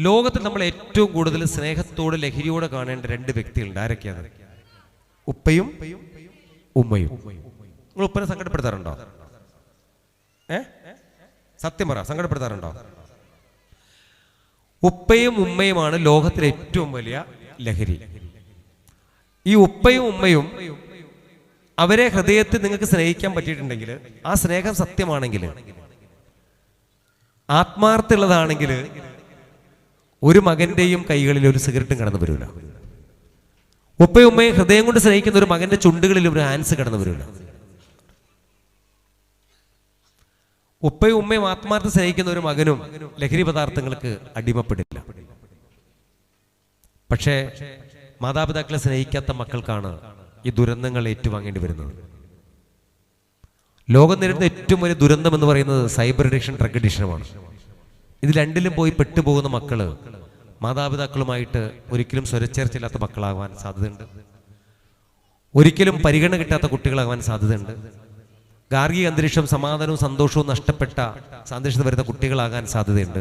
ലോകത്തിൽ നമ്മൾ ഏറ്റവും കൂടുതൽ സ്നേഹത്തോട് ലഹരിയോടെ കാണേണ്ട രണ്ട് വ്യക്തികളുണ്ട്. ആരൊക്കെയാണ്? ഉപ്പയും ഉമ്മയും. നിങ്ങൾ ഉപ്പനെ സങ്കടപ്പെടുത്താറുണ്ടോ? ഏ? സത്യം പറ സങ്കടപ്പെടുത്താറുണ്ടോ? ഉപ്പയും ഉമ്മയുമാണ് ലോകത്തിലെ ഏറ്റവും വലിയ ലഹരി. ഈ ഉപ്പയും ഉമ്മയും അവരെ ഹൃദയത്തിൽ നിങ്ങൾക്ക് സ്നേഹിക്കാൻ പറ്റിയിട്ടുണ്ടെങ്കിൽ ആ സ്നേഹം സത്യമാണെങ്കിൽ ആത്മാർത്ഥമുള്ളതാണെങ്കിൽ ഒരു മകന്റെയും കൈകളിൽ ഒരു സിഗരറ്റും കടന്നു വരില്ല ഉപ്പയും ഉമ്മയും ഹൃദയം കൊണ്ട് സ്നേഹിക്കുന്ന ഒരു മകന്റെ ചുണ്ടുകളിൽ ഒരു ആൻസ് കടന്നു വരില്ല ഉപ്പയും ഉമ്മയും ആത്മാർത്ഥം സ്നേഹിക്കുന്ന ഒരു മകനും ലഹരി പദാർത്ഥങ്ങൾക്ക് അടിമപ്പെടില്ല. പക്ഷേ മാതാപിതാക്കളെ സ്നേഹിക്കാത്ത മക്കൾക്കാണ് ഈ ദുരന്തങ്ങൾ ഏറ്റുവാങ്ങേണ്ടി വരുന്നത്. ലോകം നേരിടുന്ന ഏറ്റവും വലിയ ദുരന്തം എന്ന് പറയുന്നത് സൈബർ അഡിക്ഷൻ ഡ്രഗ് അഡിക്ഷനുമാണ്. ഇത് രണ്ടിലും പോയി പെട്ടുപോകുന്ന മക്കൾ മാതാപിതാക്കളുമായിട്ട് ഒരിക്കലും സ്വരച്ചേർച്ചയില്ലാത്ത മക്കളാകാൻ സാധ്യതയുണ്ട്. ഒരിക്കലും പരിഗണന കിട്ടാത്ത കുട്ടികളാകാൻ സാധ്യതയുണ്ട്. ഗാർഹിക അന്തരീക്ഷം സമാധാനവും സന്തോഷവും നഷ്ടപ്പെട്ട സന്ദേശത്ത് വരുന്ന കുട്ടികളാകാൻ സാധ്യതയുണ്ട്.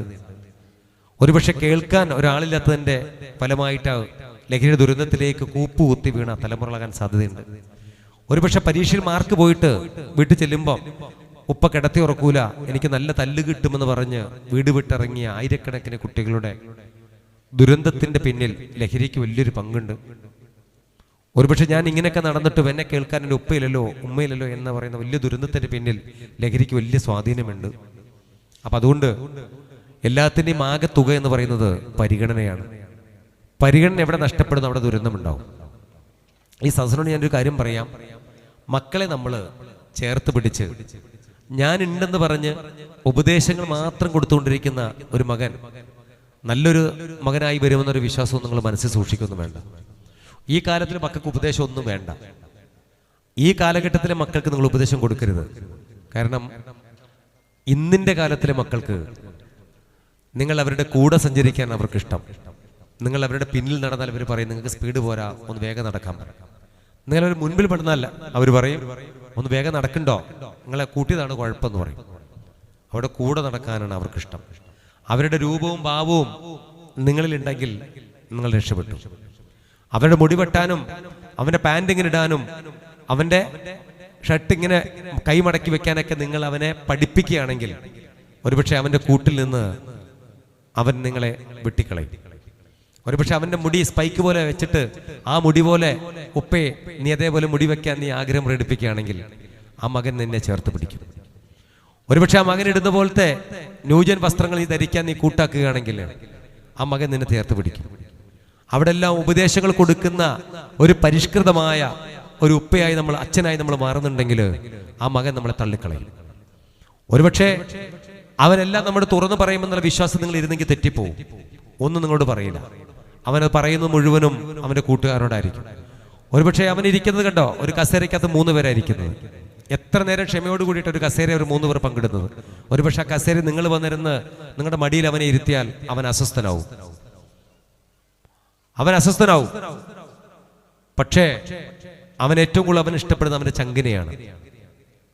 ഒരുപക്ഷെ കേൾക്കാൻ ഒരാളില്ലാത്തതിന്റെ ഫലമായിട്ട് ലഹരി ദുരന്തത്തിലേക്ക് കൂപ്പുകുത്തി വീണ തലമുറകളാകാൻ സാധ്യതയുണ്ട്. ഒരുപക്ഷെ പരീക്ഷയിൽ മാർക്ക് പോയിട്ട് വീട്ടിൽ ചെല്ലുമ്പോൾ ഉപ്പ കിടത്തി ഉറക്കൂല. എനിക്ക് നല്ല തല്ല് കിട്ടുമെന്ന് പറഞ്ഞ് വീട് വിട്ടിറങ്ങിയ ആയിരക്കണക്കിന് കുട്ടികളുടെ ദുരന്തത്തിന്റെ പിന്നിൽ ലഹരിക്ക് വലിയൊരു പങ്കുണ്ട്. ഒരുപക്ഷെ ഞാൻ ഇങ്ങനെയൊക്കെ നടന്നിട്ട് എന്നെ കേൾക്കാൻ എന്റെ ഉപ്പയില്ലല്ലോ ഉമ്മയില്ലല്ലോ എന്ന് പറയുന്ന വലിയ ദുരന്തത്തിന്റെ പിന്നിൽ ലഹരിക്ക് വലിയ സ്വാധീനമുണ്ട്. അപ്പൊ അതുകൊണ്ട് എല്ലാത്തിന്റെയും ആകെ തുക എന്ന് പറയുന്നത് പരിഗണനയാണ്. പരിഗണന എവിടെ നഷ്ടപ്പെടുന്നു? അവിടെ ദുരന്തമുണ്ടാവും. ഈ സദസ്സിനോട് ഞാനൊരു കാര്യം പറയാം. മക്കളെ നമ്മൾ ചേർത്ത് പിടിച്ച് ഞാൻ ഉണ്ടെന്ന് പറഞ്ഞ് ഉപദേശങ്ങൾ മാത്രം കൊടുത്തുകൊണ്ടിരിക്കുന്ന ഒരു മകൻ നല്ലൊരു മകനായി വരുമെന്നൊരു വിശ്വാസവും നിങ്ങൾ മനസ്സിൽ സൂക്ഷിക്കൊന്നും വേണ്ട. ഈ കാലത്തിൽ മക്കൾക്ക് ഉപദേശം ഒന്നും വേണ്ട. ഈ കാലഘട്ടത്തിലെ മക്കൾക്ക് നിങ്ങൾ ഉപദേശം കൊടുക്കരുത്. കാരണം ഇന്നിന്റെ കാലത്തിലെ മക്കൾക്ക് നിങ്ങൾ അവരുടെ കൂടെ സഞ്ചരിക്കാൻ അവർക്ക് ഇഷ്ടം നിങ്ങൾ അവരുടെ പിന്നിൽ നടന്നാൽ അവർ പറയും നിങ്ങൾക്ക് സ്പീഡ് പോരാ ഒന്ന് വേഗം നടക്കാൻ പറ. നിങ്ങൾ അവർ മുൻപിൽ പെടുന്നതല്ല. അവർ പറയും ഒന്ന് വേഗം നടക്കണ്ടോ? നിങ്ങളെ കൂട്ടിയതാണ് കുഴപ്പമെന്ന് പറയും. അവിടെ കൂടെ നടക്കാനാണ് അവർക്ക് ഇഷ്ടം അവരുടെ രൂപവും ഭാവവും നിങ്ങളിലുണ്ടെങ്കിൽ നിങ്ങൾ രക്ഷപ്പെട്ടു. അവരുടെ മുടി വെട്ടാനും അവന്റെ പാന്റ് ഇങ്ങനെ ഇടാനും അവന്റെ ഷർട്ട് ഇങ്ങനെ കൈമടക്കി വെക്കാനൊക്കെ നിങ്ങൾ അവനെ പഠിപ്പിക്കുകയാണെങ്കിൽ ഒരുപക്ഷെ അവന്റെ കൂട്ടിൽ നിന്ന് അവൻ നിങ്ങളെ വെട്ടിക്കളയും. ഒരുപക്ഷെ അവന്റെ മുടി സ്പൈക്ക് പോലെ വെച്ചിട്ട് ആ മുടി പോലെ ഉപ്പേ നീ അതേപോലെ മുടി വെക്കാൻ നീ ആഗ്രഹം പ്രകടിപ്പിക്കുകയാണെങ്കിൽ ആ മകൻ നിന്നെ ചേർത്ത് പിടിക്കും. ഒരുപക്ഷെ ആ മകൻ ഇടുന്ന പോലത്തെ ന്യൂജൻ വസ്ത്രങ്ങൾ നീ ധരിക്കാൻ നീ കൂട്ടാക്കുകയാണെങ്കിൽ ആ മകൻ നിന്നെ ചേർത്ത് പിടിക്കും. അവിടെ എല്ലാം ഉപദേശങ്ങൾ കൊടുക്കുന്ന ഒരു പരിഷ്കൃതമായ ഒരു ഉപ്പയായി നമ്മൾ അച്ഛനായി നമ്മൾ മാറുന്നുണ്ടെങ്കിൽ ആ മകൻ നമ്മളെ തള്ളിക്കളയും. ഒരുപക്ഷെ അവനെല്ലാം നമ്മൾ തുറന്നു പറയുമെന്നുള്ള വിശ്വാസം നിങ്ങൾ ഇരുന്നെങ്കിൽ തെറ്റിപ്പോവും. ഒന്നും നിങ്ങളോട് പറയില്ല. അവനത് പറയുന്നത് മുഴുവനും അവന്റെ കൂട്ടുകാരോടായിരിക്കും. ഒരുപക്ഷെ അവൻ ഇരിക്കുന്നത് കണ്ടോ? ഒരു കസേരയ്ക്കകത്ത് മൂന്ന് പേരായിരിക്കുന്നത്. എത്ര നേരം ക്ഷമയോട് കൂടിയിട്ട് ഒരു കസേര ഒരു മൂന്ന് പേർ പങ്കിടുന്നത്? ഒരുപക്ഷെ ആ കസേര നിങ്ങൾ വന്നിരുന്ന് നിങ്ങളുടെ മടിയിൽ അവനെ ഇരുത്തിയാൽ അവൻ അസ്വസ്ഥനാവും. അവൻ അസ്വസ്ഥനാവും. പക്ഷേ അവൻ ഏറ്റവും കൂടുതൽ അവൻ ഇഷ്ടപ്പെടുന്ന അവന്റെ ചങ്കിനെയാണ്.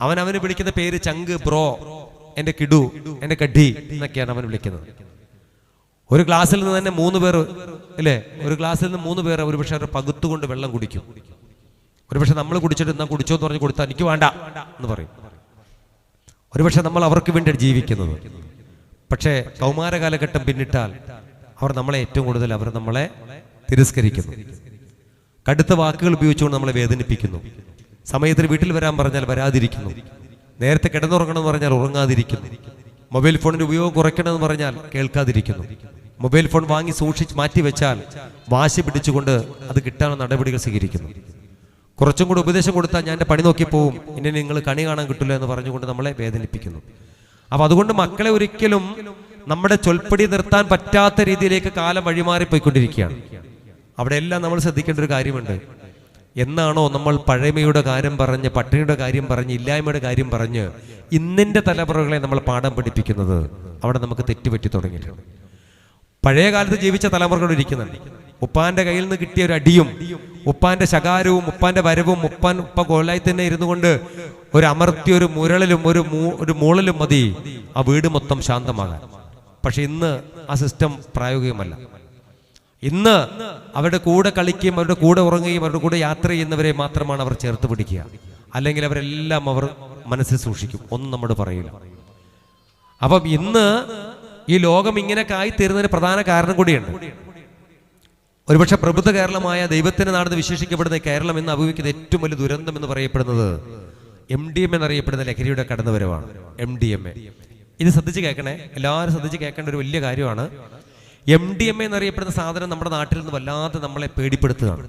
അവൻ അവന് വിളിക്കുന്ന പേര് ചങ്ക് ബ്രോ എന്റെ കിടു എന്റെ കഡി എന്നൊക്കെയാണ് അവൻ വിളിക്കുന്നത്. ഒരു ക്ലാസ്സിൽ നിന്ന് തന്നെ മൂന്ന് പേർ അല്ലേ ഒരു ഗ്ലാസ്സിൽ നിന്ന് മൂന്ന് പേർ ഒരുപക്ഷെ അവർ പകുത്തുകൊണ്ട് വെള്ളം കുടിക്കും. ഒരുപക്ഷെ നമ്മൾ കുടിച്ചിട്ട് എന്നാൽ കുടിച്ചോ എന്ന് പറഞ്ഞ് കൊടുത്താൽ എനിക്ക് വേണ്ട എന്ന് പറയും. ഒരുപക്ഷെ നമ്മൾ അവർക്ക് വേണ്ടി ജീവിക്കുന്നത്. പക്ഷേ കൗമാര കാലഘട്ടം പിന്നിട്ടാൽ അവർ നമ്മളെ ഏറ്റവും കൂടുതൽ അവർ നമ്മളെ തിരസ്കരിക്കുന്നു. കടുത്ത വാക്കുകൾ ഉപയോഗിച്ചുകൊണ്ട് നമ്മളെ വേദനിപ്പിക്കുന്നു. സമയത്തിന് വീട്ടിൽ വരാൻ പറഞ്ഞാൽ വരാതിരിക്കുന്നു. നേരത്തെ കിടന്നുറങ്ങണം എന്ന് പറഞ്ഞാൽ ഉറങ്ങാതിരിക്കുന്നു. മൊബൈൽ ഫോണിന്റെ ഉപയോഗം കുറയ്ക്കണമെന്ന് പറഞ്ഞാൽ കേൾക്കാതിരിക്കുന്നു. മൊബൈൽ ഫോൺ വാങ്ങി സൂക്ഷിച്ച് മാറ്റി വെച്ചാൽ വാശി പിടിച്ചുകൊണ്ട് അത് കിട്ടാനുള്ള നടപടികൾ സ്വീകരിക്കുന്നു. കുറച്ചും കൂടി ഉപദേശം കൊടുത്താൽ ഞാൻ എന്റെ പണി നോക്കി പോവും. ഇനി നിങ്ങൾ കണി കാണാൻ കിട്ടില്ല എന്ന് പറഞ്ഞുകൊണ്ട് നമ്മളെ വേദനിപ്പിക്കുന്നു. അപ്പൊ അതുകൊണ്ട് മക്കളെ ഒരിക്കലും നമ്മുടെ ചൊൽപ്പടി നിർത്താൻ പറ്റാത്ത രീതിയിലേക്ക് കാലം വഴിമാറി പോയിക്കൊണ്ടിരിക്കുകയാണ് അവിടെ എല്ലാം നമ്മൾ ശ്രദ്ധിക്കേണ്ട ഒരു കാര്യമുണ്ട്. എന്നാണോ നമ്മൾ പഴമയുടെ കാര്യം പറഞ്ഞ് പട്ടിണിയുടെ കാര്യം പറഞ്ഞ് ഇല്ലായ്മയുടെ കാര്യം പറഞ്ഞ് ഇന്നിന്റെ തലമുറകളെ നമ്മൾ പാഠം പഠിപ്പിക്കുന്നത്? അവിടെ നമുക്ക് തെറ്റുപറ്റി തുടങ്ങിയിട്ടുണ്ട്. പഴയ കാലത്ത് ജീവിച്ച തലമുറകൾ ഇരിക്കുന്നുണ്ട്. ഉപ്പാന്റെ കയ്യിൽ നിന്ന് കിട്ടിയ ഒരു അടിയും ഉപ്പാന്റെ ശകാരവും ഉപ്പാന്റെ വരവും ഉപ്പാൻ ഉപ്പ കോലായി തന്നെ ഇരുന്നു കൊണ്ട് ഒരു അമർത്തി ഒരു മുരളിലും ഒരു ഒരു മൂളലും മതി ആ വീട് മൊത്തം ശാന്തമാകാൻ. പക്ഷെ ഇന്ന് ആ സിസ്റ്റം പ്രായോഗികമല്ല. ഇന്ന് അവരുടെ കൂടെ കളിക്കുകയും അവരുടെ കൂടെ ഉറങ്ങുകയും അവരുടെ കൂടെ യാത്ര ചെയ്യുന്നവരെ മാത്രമാണ് അവർ ചേർത്ത് പിടിക്കുക. അല്ലെങ്കിൽ അവരെല്ലാം അവർ മനസ്സിൽ സൂക്ഷിക്കും. ഒന്നും നമ്മോട് പറയില്ല അപ്പം ഇന്ന് ഈ ലോകം ഇങ്ങനെ കായിത്തീരുന്നതിന് പ്രധാന കാരണം കൂടിയുണ്ട്. ഒരുപക്ഷെ പ്രബുദ്ധ കേരളമായ ദൈവത്തിന്റെ നാടെന്ന് വിശേഷിക്കപ്പെടുന്ന കേരളം ഇന്ന് അഭിമുഖിക്കുന്ന ഏറ്റവും വലിയ ദുരന്തം എന്ന് പറയപ്പെടുന്നത് എം ഡി എം എന്നറിയപ്പെടുന്ന ലഹരിയുടെ കടന്നുവരവാണ്. M D M A. ഇത് ശ്രദ്ധിച്ച് കേൾക്കണേ. എല്ലാവരും ശ്രദ്ധിച്ച് കേൾക്കേണ്ട ഒരു വലിയ കാര്യമാണ്. എം ഡി എം എ എന്നറിയപ്പെടുന്ന സാധനം നമ്മുടെ നാട്ടിൽ നിന്ന് വല്ലാതെ നമ്മളെ പേടിപ്പെടുത്തുകയാണ്.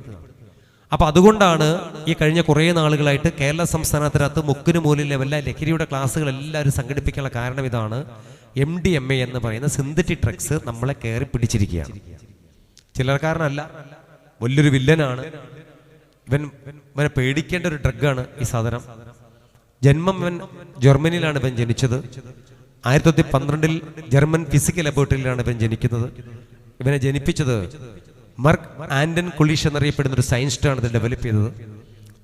അപ്പൊ അതുകൊണ്ടാണ് ഈ കഴിഞ്ഞ കുറേ നാളുകളായിട്ട് കേരള സംസ്ഥാനത്തിനകത്ത് മുക്കിന് മൂലിൽ ലെവലിലെ ലഹരിയുടെ ക്ലാസ്സുകൾ എല്ലാവരും സംഘടിപ്പിക്കാനുള്ള കാരണം ഇതാണ് എം ഡി എം എ എന്ന് പറയുന്ന സിന്തറ്റിക് ഡ്രഗ്സ് നമ്മളെ കയറി പിടിച്ചിരിക്കുകയാണ്. ചിലർക്കാരനല്ല വലിയൊരു വില്ലനാണ്. ഇവൻ ഇവനെ പേടിക്കേണ്ട ഒരു ഡ്രഗാണ് ഈ സാധനം. ജന്മം ഇവൻ ജർമ്മനിയിലാണ് ഇവൻ ജനിച്ചത്. ആയിരത്തി തൊള്ളായിരത്തി പന്ത്രണ്ടിൽ ജർമ്മൻ ഫിസിക്കൽ ലബോറട്ടറിയിലാണ് ഇവൻ ജനിക്കുന്നത്. ഇവനെ ജനിപ്പിച്ചത് മർക്ക് ആൻഡൻ കുളീഷ് എന്നറിയപ്പെടുന്ന ഒരു സയൻസിസ്റ്റാണ് ഇത് ഡെവലപ്പ് ചെയ്തത്.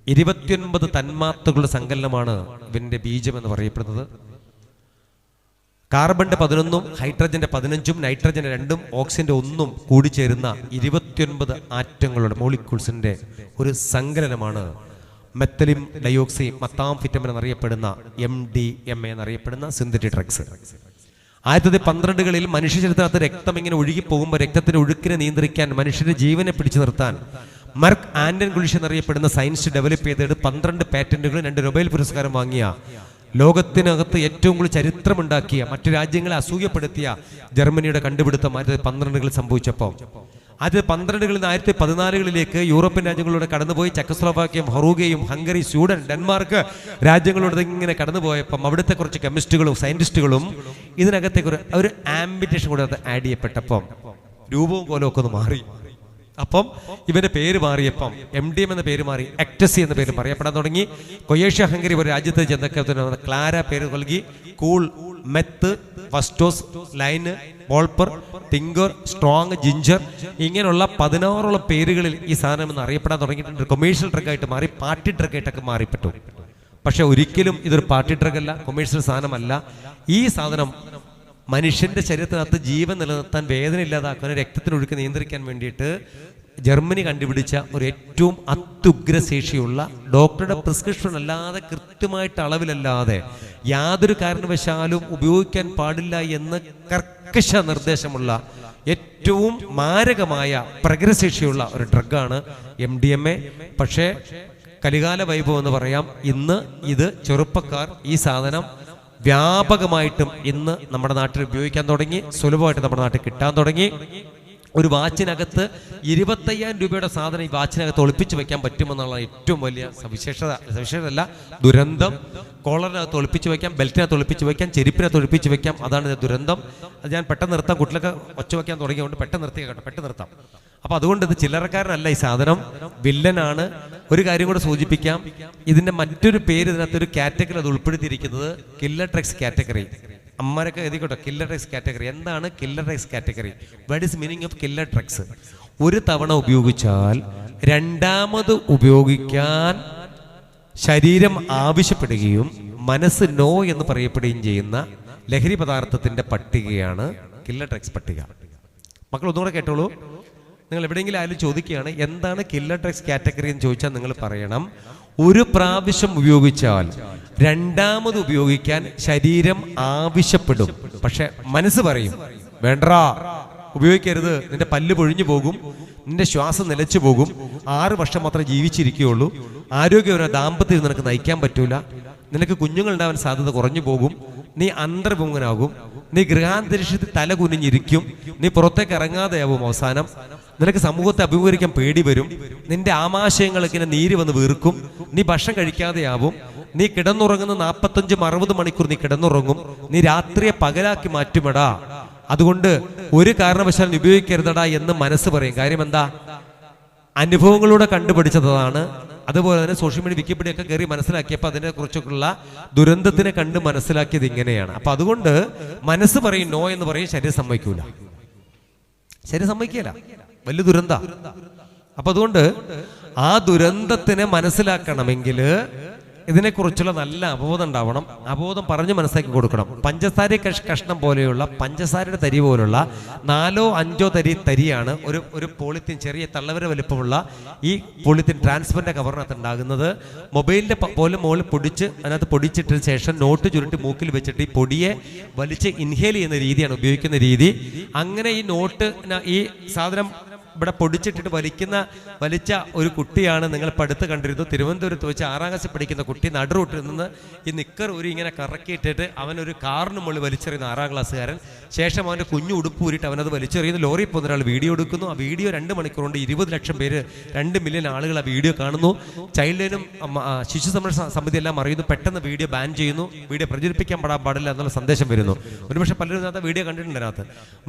ഇരുപത്തിയൊൻപത് തന്മാത്രകളുടെ സങ്കലനമാണ് ഇവന്റെ ബീജം എന്ന് പറയപ്പെടുന്നത്. കാർബണിന്റെ പതിനൊന്നും ഹൈഡ്രജന്റെ പതിനഞ്ചും നൈട്രജന്റെ രണ്ടും ഓക്സിജന്റെ ഒന്നും കൂടിച്ചേരുന്ന ഇരുപത്തിയൊൻപത് ആറ്റങ്ങളുടെ മോളിക്യൂൾസിന്റെ ഒരു സങ്കലനമാണ് മെത്തലിം ഡയോക്സി മത്താം ഫിറ്റമിൻ എന്നറിയപ്പെടുന്ന എം ഡി എം എ എന്നറിയപ്പെടുന്ന സിന്തറ്റിക് ഡ്രഗ്സ് ആയിരത്തി പന്ത്രണ്ടുകളിൽ മനുഷ്യ ചരിത്രത്ത് രക്തം ഇങ്ങനെ ഒഴുകി പോകുമ്പോൾ രക്തത്തിന്റെ ഒഴുക്കിനെ നിയന്ത്രിക്കാൻ മനുഷ്യന്റെ ജീവനെ പിടിച്ചു നിർത്താൻ മർക്ക് ആൻഡൻ ഗുളിഷ് എന്നറിയപ്പെടുന്ന സയൻസ് ഡെവലപ്പ് ചെയ്തിട്ട് പന്ത്രണ്ട് പാറ്റന്റുകളും രണ്ട് നൊബേൽ പുരസ്കാരം വാങ്ങിയ ലോകത്തിനകത്ത് ഏറ്റവും കൂടുതൽ ചരിത്രമുണ്ടാക്കിയ മറ്റു രാജ്യങ്ങളെ അസൂയപ്പെടുത്തിയ ജർമ്മനിയുടെ കണ്ടുപിടുത്തം ആയിരത്തി പന്ത്രണ്ടുകളിൽ സംഭവിച്ചപ്പോൾ ആയിരത്തി പന്ത്രണ്ടുകളിൽ നിന്ന് ആയിരത്തി പതിനാലുകളിലേക്ക് യൂറോപ്യൻ രാജ്യങ്ങളിലൂടെ കടന്നുപോയി. ചെക്കസ്ലോവാക്യം ഹൊറൂഗയും ഹംഗറി സ്വീഡൻ ഡെൻമാർക്ക് രാജ്യങ്ങളിലൂടെ ഇങ്ങനെ കടന്നുപോയപ്പം അവിടുത്തെ കുറച്ച് കെമിസ്റ്റുകളും സയന്റിസ്റ്റുകളും ഇതിനകത്തേക്ക് ഒരു ആംബിറ്റേഷൻ കൂടെ ആഡ് ചെയ്യപ്പെട്ടപ്പം രൂപവും കോലവും ഒക്കെ ഒന്ന് മാറി. അപ്പം ഇവന്റെ പേര് മാറിയപ്പം എം ഡി എം എന്ന പേര് മാറി എക്ടസി എന്ന പേര് പറയപ്പെടാൻ തുടങ്ങി. കൊയേഷ്യ ഹംഗറി ഒരു രാജ്യത്തെ ചെന്നൊക്കെ ക്ലാര പേര് നൽകി. കൂൾ മെത്ത് ഫസ്റ്റോസ് ലൈന് ബോൾപ്പർ ടിങ്കർ സ്ട്രോങ് ജിഞ്ചർ ഇങ്ങനെയുള്ള പതിനാറോളം പേരുകളിൽ ഈ സാധനം എന്ന് അറിയപ്പെടാൻ തുടങ്ങിയിട്ടുണ്ട്. കൊമേഴ്ഷ്യൽ ട്രക്കായിട്ട് മാറി പാർട്ടി ട്രക്കായിട്ടൊക്കെ മാറിപ്പെട്ടു. പക്ഷെ ഒരിക്കലും ഇതൊരു പാർട്ടി ട്രക്കല്ല കൊമേഴ്ഷ്യൽ സാധനമല്ല. ഈ സാധനം മനുഷ്യന്റെ ശരീരത്തിനകത്ത് ജീവൻ നിലനിർത്താൻ വേദന ഇല്ലാതാക്കാൻ രക്തത്തിനൊഴുക്ക് നിയന്ത്രിക്കാൻ വേണ്ടിയിട്ട് ജർമ്മനി കണ്ടുപിടിച്ച ഒരു ഏറ്റവും അത്യുഗ്രശേഷിയുള്ള ഡോക്ടറുടെ പ്രിസ്ക്രിപ്ഷൻ അല്ലാതെ കൃത്യമായിട്ട് അളവിലല്ലാതെ യാതൊരു കാരണവശാലും ഉപയോഗിക്കാൻ പാടില്ല എന്ന് കർക്കശ നിർദ്ദേശമുള്ള ഏറ്റവും മാരകമായ പ്രകരശേഷിയുള്ള ഒരു ഡ്രഗാണ് എം ഡി എം എ പക്ഷേ കലികാല വൈഭവം എന്ന് പറയാം. ഇന്ന് ഇത് ചെറുപ്പക്കാർ ഈ സാധനം വ്യാപകമായിട്ടും ഇന്ന് നമ്മുടെ നാട്ടിൽ ഉപയോഗിക്കാൻ തുടങ്ങി സുലഭമായിട്ട് നമ്മുടെ നാട്ടിൽ കിട്ടാൻ തുടങ്ങി. ഒരു വാച്ചിനകത്ത് ഇരുപത്തയ്യായിരം രൂപയുടെ സാധനം ഈ വാച്ചിനകത്ത് ഒളിപ്പിച്ച് വെക്കാൻ പറ്റുമെന്നുള്ള ഏറ്റവും വലിയ സവിശേഷത സവിശേഷതല്ല ദുരന്തം. കോളറിനകത്ത് ഒളിപ്പിച്ച് വെക്കാം ബെൽറ്റിനകത്ത് ഒളിപ്പിച്ച് വെക്കാം ചെരുപ്പിനകത്ത് ഒളിപ്പിച്ച് വെക്കാം. അതാണ് ദുരന്തം. അത് ഞാൻ പെട്ടെന്ന് നിർത്താം കുട്ടിലൊക്കെ ഒച്ച വെക്കാൻ തുടങ്ങിയതുകൊണ്ട് പെട്ടെന്ന് നിർത്തി കേട്ടോ പെട്ടെന്ന് നിർത്താം. അപ്പൊ അതുകൊണ്ട് ഇത് ചില്ലറക്കാരനല്ല ഈ സാധനം വില്ലനാണ്. ഒരു കാര്യം കൂടെ സൂചിപ്പിക്കാം. ഇതിന്റെ മറ്റൊരു പേര് ഇതിനകത്ത് ഒരു കാറ്റഗറി അത് ഉൾപ്പെടുത്തിയിരിക്കുന്നത് കില്ലർ ട്രക്സ് കാറ്റഗറി അമ്മരൊക്കെ എഴുതിക്കോട്ടെ കില്ലർ ട്രക്സ് കാറ്റഗറി എന്താണ് killer drugs category what is meaning of killer drugs ഒരു തവണ ഉപയോഗിച്ചാൽ രണ്ടാമത് ഉപയോഗിക്കാൻ ശരീരം ആവശ്യപ്പെടുകയും മനസ്സ് നോ എന്ന് പറയപ്പെടുകയും ചെയ്യുന്ന ലഹരി പദാർത്ഥത്തിന്റെ പട്ടികയാണ് കില്ലർ ട്രക്സ് പട്ടിക. മക്കൾ ഒന്നുകൂടെ കേട്ടോളൂ. നിങ്ങൾ എവിടെയെങ്കിലും ആയാലും ചോദിക്കുകയാണ് എന്താണ് കില്ലർ ഡ്രഗ്സ് കാറ്റഗറി എന്ന് ചോദിച്ചാൽ നിങ്ങൾ പറയണം. ഒരു പ്രാവശ്യം ഉപയോഗിച്ചാൽ രണ്ടാമത് ഉപയോഗിക്കാൻ ശരീരം ആവശ്യപ്പെടും. പക്ഷെ മനസ്സ് പറയും വേണ്ടറാ ഉപയോഗിക്കരുത്. നിന്റെ പല്ല് പൊഴിഞ്ഞു പോകും നിന്റെ ശ്വാസം നിലച്ചു പോകും. ആറ് വർഷം മാത്രമേ ജീവിച്ചിരിക്കുകയുള്ളൂ. ആരോഗ്യപരമായ ദാമ്പത്യം നിനക്ക് നയിക്കാൻ പറ്റൂല. നിനക്ക് കുഞ്ഞുങ്ങൾ ഉണ്ടാവാൻ സാധ്യത കുറഞ്ഞു പോകും. നീ അന്തർമുഖനാകും. നീ ഗൃഹാന്തരീക്ഷത്തിൽ തല കുനിഞ്ഞിരിക്കും. നീ പുറത്തേക്ക് ഇറങ്ങാതെയാവും അവസാനം. നിനക്ക് സമൂഹത്തെ അഭിമുഖീകരിക്കാൻ പേടി വരും. നിന്റെ ആമാശയങ്ങൾക്ക് ഇങ്ങനെ നീര് വന്ന് വീർക്കും. നീ ഭക്ഷണം കഴിക്കാതെയാവും. നീ കിടന്നുറങ്ങുന്ന നാൽപ്പത്തഞ്ചും അറുപത് മണിക്കൂർ നീ കിടന്നുറങ്ങും. നീ രാത്രിയെ പകലാക്കി മാറ്റുമെടാ. അതുകൊണ്ട് ഒരു കാരണവശാലും ഉപയോഗിക്കരുതടാ എന്ന് മനസ്സ് പറയും. കാര്യം എന്താ? അനുഭവങ്ങളിലൂടെ കണ്ടുപിടിച്ചതാണ്. അതുപോലെ തന്നെ സോഷ്യൽ മീഡിയ വിക്കിപീഡിയ ഒക്കെ കയറി മനസ്സിലാക്കിയപ്പോൾ അതിനെ കുറിച്ചൊക്കെയുള്ള ദുരന്തത്തിനെ കണ്ട് മനസ്സിലാക്കിയത് ഇങ്ങനെയാണ്. അപ്പൊ അതുകൊണ്ട് മനസ്സ് പറയും നോ എന്ന് പറയും ശരീരം സമ്മതിക്കൂല. ശരീരം സമ്മതിക്കില്ല വലിയ ദുരന്ത. അപ്പൊ അതുകൊണ്ട് ആ ദുരന്തത്തിനെ മനസ്സിലാക്കണമെങ്കിൽ ഇതിനെക്കുറിച്ചുള്ള നല്ല അവബോധം ഉണ്ടാവണം. അവബോധം പറഞ്ഞു മനസ്സിലാക്കി കൊടുക്കണം. പഞ്ചസാര കഷ് കഷ്ണം പോലെയുള്ള പഞ്ചസാരയുടെ തരി പോലുള്ള നാലോ അഞ്ചോ തരി തരിയാണ് ഒരു ഒരു പോളിത്തീൻ ചെറിയ തള്ളവര വലിപ്പമുള്ള ഈ പോളിത്തീൻ ട്രാൻസ്പെറന്റ് കവറിനകത്ത് ഉണ്ടാകുന്നത്. മൊബൈലിന്റെ പോലെ മുകളിൽ പൊടിച്ച് അതിനകത്ത് പൊടിച്ചിട്ടതിന് ശേഷം നോട്ട് ചുരുട്ടി മൂക്കിൽ വെച്ചിട്ട് ഈ പൊടിയെ വലിച്ച് ഇൻഹേൽ ചെയ്യുന്ന രീതിയാണ് ഉപയോഗിക്കുന്ന രീതി. അങ്ങനെ ഈ നോട്ട് ഈ സാധനം ഇവിടെ പൊടിച്ചിട്ടിട്ട് വലിക്കുന്ന വലിച്ച ഒരു കുട്ടിയാണ് നിങ്ങൾ പടുത്ത് കണ്ടിരുന്നു തിരുവനന്തപുരത്ത് വെച്ച് ആറാം ക്ലാസ്സിൽ പഠിക്കുന്ന കുട്ടി നടുറൂട്ടിൽ നിന്ന് ഈ നിക്കർ ഒരു ഇങ്ങനെ കറക്കിയിട്ടിട്ട് അവനൊരു കാറിന് മുകളിൽ വലിച്ചെറിയുന്ന ആറാം ക്ലാസ്സുകാരൻ. ശേഷം അവന്റെ കുഞ്ഞു ഉടുപ്പ് ഊരിയിട്ട് അവനത് വലിച്ചെറിയുന്നു. ലോറി പോകുന്ന ഒരാൾ വീഡിയോ എടുക്കുന്നു. ആ വീഡിയോ രണ്ട് മണിക്കൂർ കൊണ്ട് ഇരുപത് ലക്ഷം പേര് രണ്ട് മില്യൺ ആളുകൾ ആ വീഡിയോ കാണുന്നു. ചൈൽഡ് ലൈനും ശിശു സംരക്ഷണ സമിതി എല്ലാം അറിയുന്നു. പെട്ടെന്ന് വീഡിയോ ബാൻ ചെയ്യുന്നു. വീഡിയോ പ്രചരിപ്പിക്കാൻ പാടാൻ പാടില്ല എന്നുള്ള സന്ദേശം വരുന്നു. ഒരുപക്ഷെ പലരും വീഡിയോ കണ്ടിട്ടുണ്ട് അതിനകത്ത്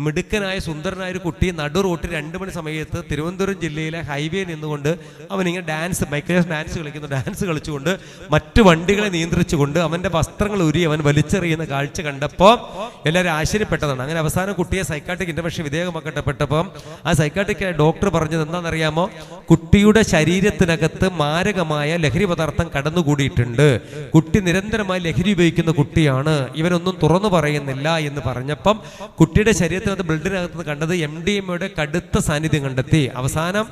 മിടുക്കനായ സുന്ദരനായ ഒരു കുട്ടി നടു റോട്ടിൽ രണ്ട് മണി സമയത്ത് തിരുവനന്തപുരം ജില്ലയിലെ ഹൈവേ നിന്നുകൊണ്ട് അവനിങ്ങനെ ഡാൻസ് മൈക്കിൾ ഡാൻസ് കളിക്കുന്ന ഡാൻസ് കളിച്ചുകൊണ്ട് മറ്റു വണ്ടികളെ നിയന്ത്രിച്ചുകൊണ്ട് അവന്റെ വസ്ത്രങ്ങൾ ഉരി അവൻ വലിച്ചെറിയുന്ന കാഴ്ച കണ്ടപ്പോൾ എല്ലാവരും ആശ്ചര്യപ്പെട്ടതാണ്. അങ്ങനെ അവസാനം കുട്ടിയെ സൈക്കാട്രിക് ഇന്റർവെഷൻ വിധേയമാക്കപ്പെട്ടപ്പം ആ സൈക്കാട്രിക് ഡോക്ടർ പറഞ്ഞത് എന്താണെന്നറിയാമോ? കുട്ടിയുടെ ശരീരത്തിനകത്ത് മാരകമായ ലഹരി പദാർത്ഥം കടന്നുകൂടിയിട്ടുണ്ട്. കുട്ടി നിരന്തരമായി ലഹരി ഉപയോഗിക്കുന്ന കുട്ടിയാണ്. ഇവനൊന്നും തുറന്നു പറയുന്നില്ല എന്ന് പറഞ്ഞപ്പം കുട്ടിയുടെ ശരീരത്തിനകത്ത് ബ്ലഡിനകത്ത് കണ്ടത് എം ഡി എമ്മയുടെ കടുത്ത സാന്നിധ്യം കണ്ടെത്തി. അവസാനം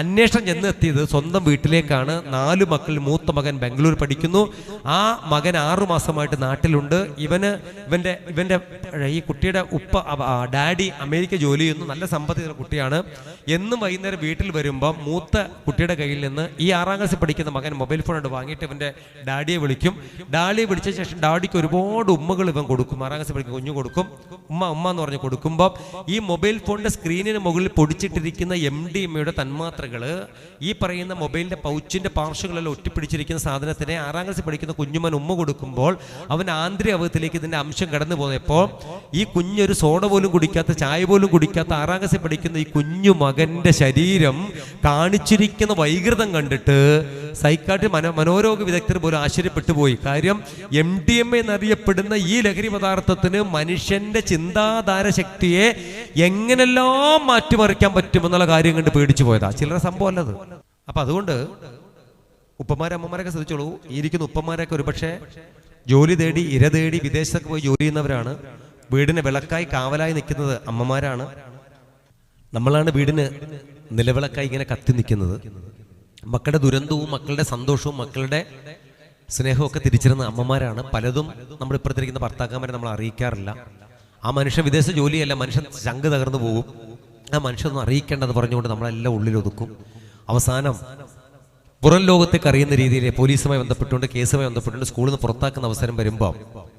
അന്വേഷണം ചെന്ന് എത്തിയത് സ്വന്തം വീട്ടിലേക്കാണ്. നാലു മക്കൾ മൂത്ത മകൻ ബാംഗ്ലൂർ പഠിക്കുന്നു. ആ മകൻ ആറു മാസമായിട്ട് നാട്ടിലുണ്ട്. ഇവന് ഇവന്റെ ഇവന്റെ ഈ കുട്ടിയുടെ ഉപ്പ ഡാഡി അമേരിക്ക ജോലി ചെയ്യുന്നു. നല്ല സമ്പത്തിയുള്ള കുട്ടിയാണ്. എന്നും വൈകുന്നേരം വീട്ടിൽ വരുമ്പോൾ മൂത്ത കുട്ടിയുടെ കയ്യിൽ നിന്ന് ഈ ആറാം ക്ലാസ്സിൽ പഠിക്കുന്ന മകൻ മൊബൈൽ ഫോൺ ഉണ്ട് വാങ്ങിയിട്ട് ഇവന്റെ ഡാഡിയെ വിളിക്കും. ഡാഡിയെ വിളിച്ച ശേഷം ഡാഡിക്ക് ഒരുപാട് ഉമ്മകൾ ഇവൻ കൊടുക്കും. ആറാം ക്ലാസ്സിൽ പഠിക്കുന്ന കുഞ്ഞു കൊടുക്കും. ഉമ്മ ഉമ്മ എന്ന് പറഞ്ഞ് കൊടുക്കുമ്പോൾ ഈ മൊബൈൽ ഫോണിന്റെ സ്ക്രീനിന് മുകളിൽ പൊടിച്ചിട്ടിരിക്കുന്ന എം ഡി എമ്മയുടെ തന്മാത്രകൾ ഈ പറയുന്ന മൊബൈലിന്റെ പൗച്ചിന്റെ പാർശ്വങ്ങളെല്ലാം ഒട്ടിപ്പിടിച്ചിരിക്കുന്ന സാധനത്തിനെ ആറാം ക്ലാസ്സിൽ പഠിക്കുന്ന കുഞ്ഞുമൻ ഉമ്മ കൊടുക്കുമ്പോൾ അവൻ ആന്തരിക അവയവത്തിലേക്ക് ഇതിന്റെ അംശം കടന്നു പോയപ്പോൾ ഈ കുഞ്ഞൊരു സോഡ പോലും കുടിക്കാത്ത ചായ പോലും കുടിക്കാത്ത ആറാം ക്ലാസ്സിൽ പഠിക്കുന്ന ഈ കുഞ്ഞു മകന്റെ ശരീരം കാണിച്ചിരിക്കുന്ന വൈകൃതം കണ്ടിട്ട് സൈക്കാട്രി മനോ മനോരോഗ വിദഗ്ധർ പോലും ആശ്ചര്യപ്പെട്ടു പോയി. കാര്യം എം ഡി എം എന്നറിയപ്പെടുന്ന ഈ ലഹരി പദാർത്ഥത്തിന് മനുഷ്യന്റെ ചിന്താധാര ശക്തിയെ എങ്ങനെല്ലാം മാറ്റിമറിക്കാൻ പറ്റുമെന്നുള്ള കാര്യം കണ്ട് പേടിച്ചു പോയതാ. ചിലരെ സംഭവം അല്ലത് അപ്പൊ അതുകൊണ്ട് ഉപ്പമാരെ അമ്മമാരൊക്കെ ശ്രദ്ധിച്ചോളൂ. ഇരിക്കുന്ന ഉപ്പമാരൊക്കെ ഒരുപക്ഷെ ജോലി തേടി ഇര തേടി വിദേശത്തൊക്കെ പോയി ജോലി ചെയ്യുന്നവരാണ്. വീടിന് വിളക്കായി കാവലായി നിൽക്കുന്നത് അമ്മമാരാണ്. നമ്മളാണ് വീടിന് നിലവിളക്കായി ഇങ്ങനെ കത്തി നിൽക്കുന്നത്. മക്കളുടെ ദുരന്തവും മക്കളുടെ സന്തോഷവും മക്കളുടെ സ്നേഹവും ഒക്കെ തിരിച്ചിരുന്ന അമ്മമാരാണ്. പലതും നമ്മൾ ഇപ്പുറത്തിരിക്കുന്ന ഭർത്താക്കന്മാരെ നമ്മൾ അറിയിക്കാറില്ല. ആ മനുഷ്യൻ വിദേശ ജോലിയല്ല മനുഷ്യൻ ശങ്ക് തകർന്നു പോകും. ആ മനുഷ്യനൊന്നും അറിയിക്കേണ്ടത് പറഞ്ഞുകൊണ്ട് നമ്മളെല്ലാം ഉള്ളിലൊതുക്കും. അവസാനം പുറം ലോകത്തേക്ക് അറിയുന്ന രീതിയിൽ പോലീസുമായി ബന്ധപ്പെട്ടുകൊണ്ട് കേസുമായി ബന്ധപ്പെട്ടുകൊണ്ട് സ്കൂളിൽ നിന്ന് പുറത്താക്കുന്ന അവസരം വരുമ്പോൾ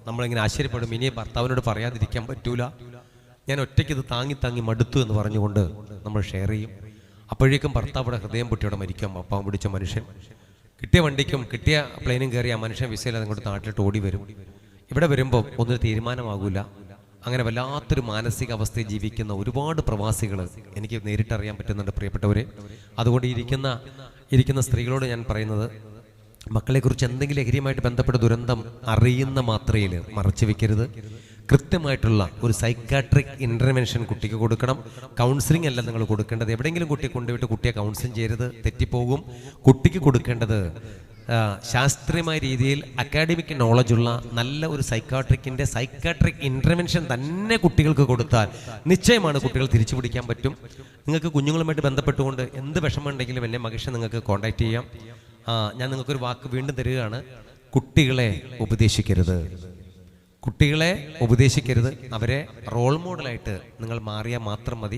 നമ്മളിങ്ങനെ ആശ്ചര്യപ്പെടും. ഇനി ഭർത്താവിനോട് പറയാതിരിക്കാൻ പറ്റൂല. ഞാൻ ഒറ്റയ്ക്ക് ഇത് താങ്ങി താങ്ങി മടുത്തു എന്ന് പറഞ്ഞുകൊണ്ട് നമ്മൾ ഷെയർ ചെയ്യും. അപ്പോഴേക്കും അവിടെ ഹൃദയം പൊട്ടിയോടെ മരിക്കാം. അപ്പാവും പിടിച്ച മനുഷ്യൻ. കിട്ടിയ വണ്ടിക്കും കിട്ടിയ പ്ലെയിനും കയറി ആ മനുഷ്യൻ വിസയില്ലാതെ ഇങ്ങോട്ട് നാട്ടിലോട്ട് ഓടി വരും. ഇവിടെ വരുമ്പോൾ ഒന്നൊരു തീരുമാനമാകൂല. അങ്ങനെ വല്ലാത്തൊരു മാനസിക അവസ്ഥയിൽ ജീവിക്കുന്ന ഒരുപാട് പ്രവാസികൾ എനിക്ക് നേരിട്ടറിയാൻ പറ്റുന്നുണ്ട് പ്രിയപ്പെട്ടവരെ. അതുകൊണ്ട് ഇരിക്കുന്ന ഇരിക്കുന്ന സ്ത്രീകളോട് ഞാൻ പറയുന്നത് മക്കളെക്കുറിച്ച് എന്തെങ്കിലും ലഹരിയുമായിട്ട് ബന്ധപ്പെട്ട ദുരന്തം അറിയുന്ന മാത്രയിൽ മറച്ചു വെക്കരുത്. കൃത്യമായിട്ടുള്ള ഒരു സൈക്കാട്രിക് ഇന്റർവെൻഷൻ കുട്ടിക്ക് കൊടുക്കണം. കൗൺസിലിംഗ് അല്ല നിങ്ങൾ കൊടുക്കേണ്ടത്. എവിടെയെങ്കിലും കുട്ടിയെ കൊണ്ടുപോയിട്ട് കുട്ടിയെ കൗൺസിലിംഗ് ചെയ്യരുത് തെറ്റിപ്പോകും. കുട്ടിക്ക് കൊടുക്കേണ്ടത് ശാസ്ത്രീയമായ രീതിയിൽ അക്കാഡമിക് നോളജുള്ള നല്ല ഒരു സൈക്കാട്രിക്കിന്റെ സൈക്കാട്രിക് ഇന്റർവെൻഷൻ തന്നെ കുട്ടികൾക്ക് കൊടുത്താൽ നിശ്ചയമാണ് കുട്ടികൾ തിരിച്ചു പിടിക്കാൻ പറ്റും. നിങ്ങൾക്ക് കുഞ്ഞുങ്ങളുമായിട്ട് ബന്ധപ്പെട്ടുകൊണ്ട് എന്ത് വിഷമമുണ്ടെങ്കിലും എന്നെ മകേഷ് നിങ്ങൾക്ക് കോൺടാക്ട് ചെയ്യാം. ഞാൻ നിങ്ങൾക്കൊരു വാക്ക് വീണ്ടും തരികയാണ്. കുട്ടികളെ ഉപദേശിക്കരുത്. കുട്ടികളെ ഉപദേശിക്കരുത്. അവരെ റോൾ മോഡലായിട്ട് നിങ്ങൾ മാറിയാൽ മാത്രം മതി.